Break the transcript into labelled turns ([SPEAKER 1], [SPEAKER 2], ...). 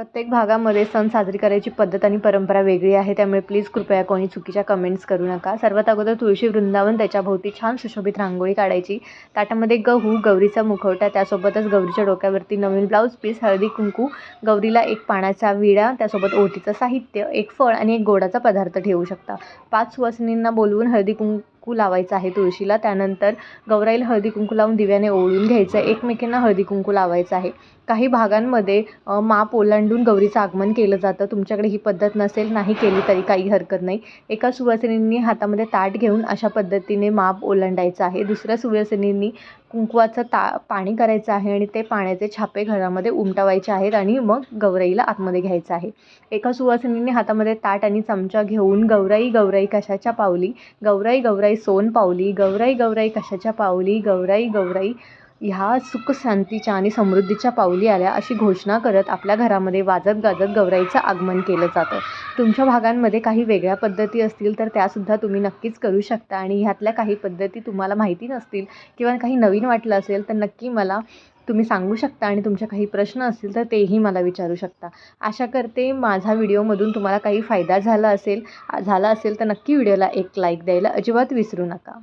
[SPEAKER 1] प्रत्येक भागामध्ये सण साजरी करायची पद्धत आणि परंपरा वेगळी आहे त्यामुळे प्लीज कृपया कोणी चुकीच्या कमेंट्स करू नका. सर्वात अगोदर तुळशी वृंदावन त्याच्याभोवती छान सुशोभित रांगोळी काढायची. ताटामध्ये गहू गौरीचा मुखवटा त्यासोबतच गौरीच्या डोक्यावरती नवीन ब्लाऊज पीस हळदी कुंकू गौरीला एक पाण्याचा विडा त्यासोबत ओटीचं साहित्य एक फळ आणि एक गोडाचा पदार्थ ठेवू शकता. पाच सुवासिनींना बोलवून हळदी कुंकू कुंकू लावायचं आहे तुळशीला. त्यानंतर गौराईला हळदी कुंकू लावून दिव्याने ओळून घ्यायचं. आहे एकमेकींना हळदी कुंकू लावायचं आहे. काही भागांमध्ये माप ओलांडून गौरीचं आगमन केलं जातं. तुमच्याकडे ही पद्धत नसेल नाही केली तरी काही हरकत नाही. एका सुवासिनींनी हातामध्ये ताट घेऊन अशा पद्धतीने माप ओलांडायचं आहे. दुसऱ्या सुवासिनींनी कुंकवाचं ता पाणी करायचं आहे आणि ते पाण्याचे छापे घरामध्ये उमटवायचे आहेत आणि मग गौराईला आतमध्ये घ्यायचं आहे. एका सुवासिनीने हातामध्ये ताट आणि चमचा घेऊन गौराई गौराई कशाच्या पावली? गौराई गौराई सोन पावली गौराई गौराई कशाच्या पावली गौराई गौराई ह्या सुख शांतीच्या आणि समृद्धीच्या पावली आल्या अशी घोषणा करत आपल्या घरामध्ये वाजत गाजत गौराईचं आगमन केलं जातं. तुमच्या भागांमध्ये काही वेगळ्या पद्धती असतील तर त्यासुद्धा तुम्ही नक्कीच करू शकता आणि ह्यातल्या काही पद्धती तुम्हाला माहिती नसतील किंवा काही नवीन वाटलं असेल तर नक्की मला तुम्ही सांगू शकता आणि तुमचे काही प्रश्न असतील तर तेही मला विचारू शकता. आशा करते माझा व्हिडिओमधून तुम्हाला काही फायदा झाला असेल झाला असेल तर नक्की व्हिडिओला एक लाईक द्यायला अजिबात विसरू नका.